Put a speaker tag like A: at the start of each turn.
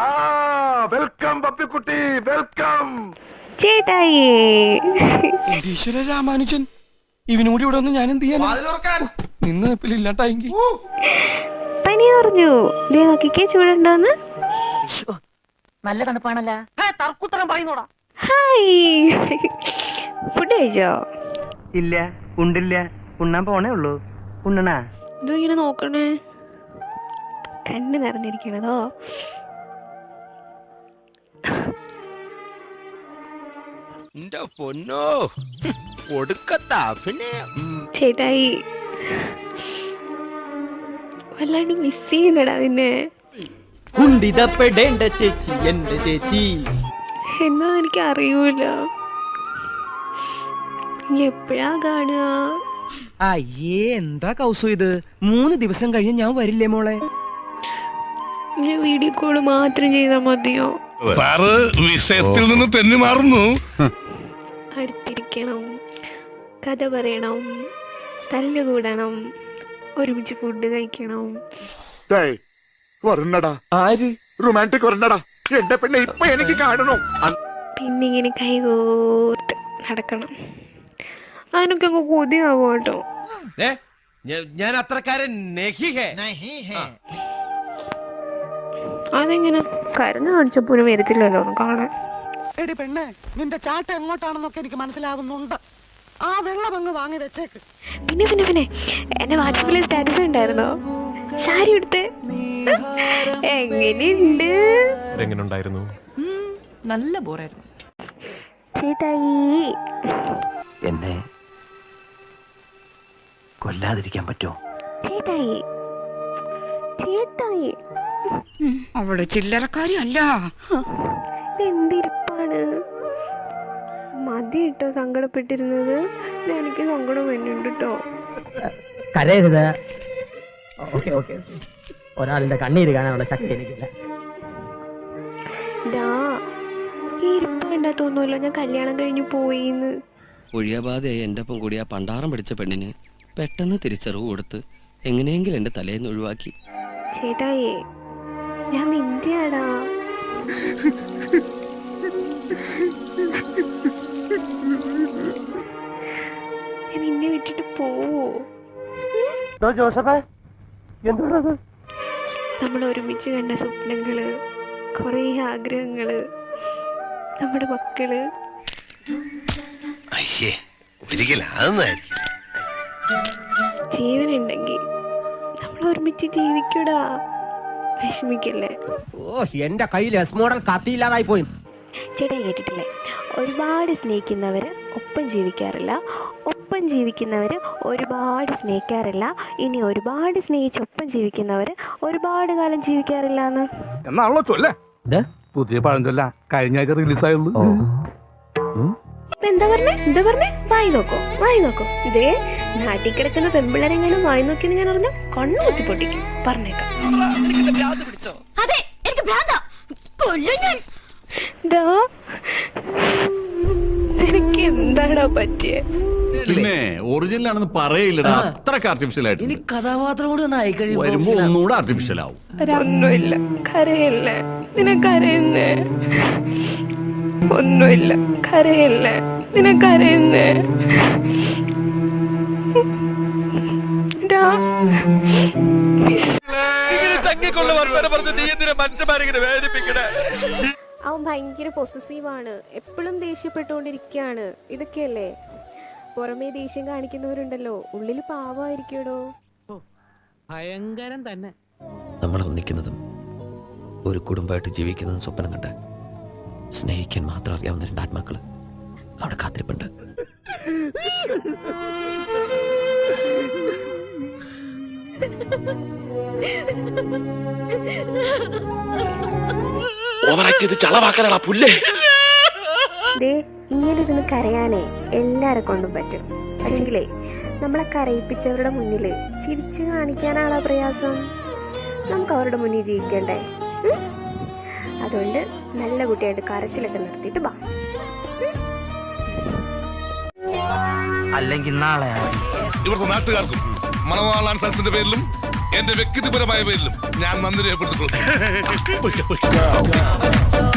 A: ആ welcome പപ്പിക്കുട്ടി welcome.
B: ചേട്ടായി.
C: ഈശ്വര രാമാനുജൻ ഇവനും കൂടി ഇവിടെ വന്ന് ഞാൻ എന്ത് ചെയ്യാൻ നിന്ന് ഇല്ലാണ്ടായെങ്കിൽ
B: പനി പറഞ്ഞു ദേ നോക്കിക്കേ ചൂടുണ്ടോന്ന്?
D: നല്ല തണുപ്പാണല്ലോ. തർക്കുത്തരം പറയുന്നോടാ.
B: ഹായ്. ഫുഡ് കഴിച്ചോ?
D: ഇല്ല ഉണ്ടില്ല. ഉണ്ണാൻ പോണേ ഉള്ളൂ. ഉണ്ണണാ?
B: ഇതും ഇങ്ങനെ നോക്കണേ? കണ്ണ് നിറഞ്ഞിരിക്കണതോ?
C: എന്റെ പൊന്നോ. ഒടുക്കത്താ. പിന്നെ
B: ചേട്ടായി വല്ലാണ്ട് മിസ് ചെയ്യുന്നടാ നിന്നെ.
E: കുണ്ടിതപ്പെടേണ്ട ചേച്ചി എന്റെ ചേച്ചി.
B: എന്നാ എനിക്ക് അറിയൂല. എപ്പോഴാ കാണുക?
D: അയ്യേ എന്താ കൗസു ഇത്? മൂന്ന് ദിവസം കഴിഞ്ഞ് ഞാൻ വരില്ലേ മോളെ?
B: ഞാൻ വീഡിയോ കോൾ മാത്രം ചെയ്താൽ മതിയോ?
A: സാറ് വിഷയത്തിൽ നിന്ന് തെന്നി മാറുന്നു
B: അടുത്തിരിക്കണം കഥ പറയണം. തല്ലുകൂടണം. ഒരുമിച്ച് ഫുഡ് കഴിക്കണം.
A: വരണടാ
E: ആര്?
A: റൊമാന്റിക് വരണടാ എന്റെ പെണ്ണെ ഇപ്പൊ എനിക്ക് കാണണം?
B: പിന്നെ ഇങ്ങനെ കൈകോർത്ത് നടക്കണം. അതിനൊക്കെ അങ്ങ് കൊതിയാവും കേട്ടോ.
C: ഞാൻ അത്രക്കാരൻ
B: അതെങ്ങനെ കരുന്ന് കാണിച്ചപ്പോലും വരത്തില്ലല്ലോ കാണാൻ.
F: എടി പെണ്ണേ നിന്റെ ചാട്ട എങ്ങോട്ടാണെന്നൊക്കെ എനിക്ക് മനസ്സിലാവുന്നുണ്ട്. ആ വെള്ളം അങ്ങ് വാങ്ങി വെച്ചേക്ക്.
B: പിന്നെ പിന്നെ പിന്നെ. എന്റെ വാട്സപ്പിൽ സ്റ്റാറ്റസ് ഉണ്ടായിരുന്നോ സാരി എടുത്ത് എങ്ങനെയുണ്ട്?
G: എങ്ങനെയുണ്ടായിരുന്നു
H: നല്ല ബോറായിരുന്നു.
B: ചേട്ടായി
D: എന്നെ കൊല്ലാതിരിക്കാൻ പറ്റുമോ?
B: ചേട്ടായി ചേട്ടായി
H: അവൾ ചില്ലറക്കാരി അല്ല
B: ഇതെന്തിരിപ്പാണ് മതി കേട്ടോ സങ്കടപ്പെട്ടിരുന്നത് എനിക്ക് സങ്കടം വരുന്നുണ്ട് കേട്ടോ
D: കരയരുത്. ഓക്കെ ഓക്കെ ഒരാളിന്റെ കണ്ണീര് കാണാനുള്ള ശക്തി എനിക്കില്ല.
B: ഡാ ഈ ഇരിപ്പ് തോന്നുമല്ലോ ഞാൻ കല്യാണം കഴിഞ്ഞു പോയിന്ന്.
I: ഒഴിയാബാധയായി എന്റെ ഒപ്പം കൂടി ആ പണ്ടാറം പിടിച്ച പെണ്ണിന് പെട്ടെന്ന് തിരിച്ചറിവ് കൊടുത്ത് എങ്ങനെയെങ്കിലും എന്റെ തലേന്ന് ഒഴിവാക്കി.
B: ചേട്ടായേ ഞാൻ നിന്റെയാടാ.
D: ജോസഫേ? എന്താണത്
B: നമ്മൾ ഒരുമിച്ച് കണ്ട സ്വപ്നങ്ങൾ കുറേ ആഗ്രഹങ്ങൾ നമ്മുടെ മക്കൾ.
C: അയ്യേ ഒരിക്കലും അതൊന്നായിരിക്കും
B: ജീവനുണ്ടെങ്കിൽ നമ്മൾ ഒരുമിച്ച് ജീവിക്കൂടാ. വിഷമിക്കല്ലേ?
E: ഓ എന്റെ കയ്യിൽ എസ് മോഡൽ കത്തിയില്ലാതായി പോയി.
B: ചേട്ടാ കേട്ടിട്ടില്ലേ? ഒരുപാട് സ്നേഹിക്കുന്നവർ ഒപ്പം ജീവിക്കാറില്ല. ഒപ്പം ജീവിക്കുന്നവർ ഒരുപാട് സ്നേഹിക്കാറില്ല. ഇനി ഒരുപാട് സ്നേഹിച്ചൊപ്പം ജീവിക്കുന്നവർ ഒരുപാട് കാലം ജീവിക്കാറില്ല എന്ന്.
A: എന്നാണല്ലോ ചൊല്ലേ? പുതിയ പഴഞ്ചൊല്ല കഴിഞ്ഞ ആഴ്ച റിലീസായുള്ളൂ.
B: എന്താ പറഞ്ഞേ? എന്താ പറഞ്ഞേ? വായി നോക്കോ വായി നോക്കോ. ഇതേ നാട്ടിൽ കിടക്കുന്ന പെമ്പിള്ളരെങ്ങാനും വായി നോക്കിയെന്ന് ഞാൻ അറിഞ്ഞ. കണ്ണു കുത്തി പൊട്ടിക്കും. പറഞ്ഞേക്കാം.
H: അതെ എനിക്ക് കൊല്ലും ഞാൻ.
B: ഡാ നിനക്ക് എന്താടാ പറ്റിയേ?
G: പിന്നെ ഒറിജിനൽ ആണെന്ന് പറയില്ലടാ അത്രയ്ക്ക് ആർട്ടിഫിഷ്യൽ ആയിട്ട്
D: കഥാപാത്രം കൂടി ഒന്ന് ആയി
G: വരുമ്പോ ഒന്നുകൂടെ ആർട്ടിഫിഷ്യൽ ആവും.
B: ഒന്നുമില്ല. കരയല്ലേ. നിനക്കരയുന്നേ ഒന്നുമില്ല. കരയല്ലേ. നിനക്കരയുന്നേ.
C: ചങ്ങിക്കൊണ്ട് വർത്തമാനം പറഞ്ഞ് നീ എന്തിനാ മനുഷ്യന്മാരിങ്ങനെ വേദനിപ്പിക്കണേ?
B: അവൻ ഭയങ്കര പൊസസീവാണ് എപ്പോഴും ദേഷ്യപ്പെട്ടുകൊണ്ടിരിക്കുകയാണ് ഇതൊക്കെയല്ലേ? പുറമേ ദേഷ്യം കാണിക്കുന്നവരുണ്ടല്ലോ. ഉള്ളിൽ പാവമായിരിക്കടോ
E: ഭയങ്കരം തന്നെ.
I: നമ്മൾ ഒന്നിക്കുന്നതും ഒരു കുടുംബമായിട്ട് ജീവിക്കുന്നതും സ്വപ്നം കണ്ട് സ്നേഹിക്കാൻ മാത്രം അറിയാവുന്ന രണ്ട് ആത്മാക്കൾ അവിടെ കാത്തിരിപ്പുണ്ട്.
B: ദേ ഇങ്ങനെ ഇരുന്ന് കരയാനേ എല്ലാരെ കൊണ്ടും പറ്റും. പക്ഷെങ്കിലേ നമ്മളെ കരയിപ്പിച്ചവരുടെ മുന്നിൽ ചിരിച്ചു കാണിക്കാനാണോ പ്രയാസം? നമുക്ക് അവരുടെ മുന്നിൽ ജീവിക്കണ്ടേ? അതുകൊണ്ട് നല്ല കുട്ടിയായിട്ട് കരച്ചിലൊക്കെ നിർത്തിയിട്ട് വാ.
D: അല്ലെങ്കിൽ നാളെ
A: ഇവിടുത്തെ നാട്ടുകാർക്കും മണവാളാൻ സൽസിന്റെ പേരിലും എന്റെ വ്യക്തിപരമായ പേരിലും ഞാൻ നന്ദി രേഖപ്പെടുത്തിക്കൊള്ളുന്നു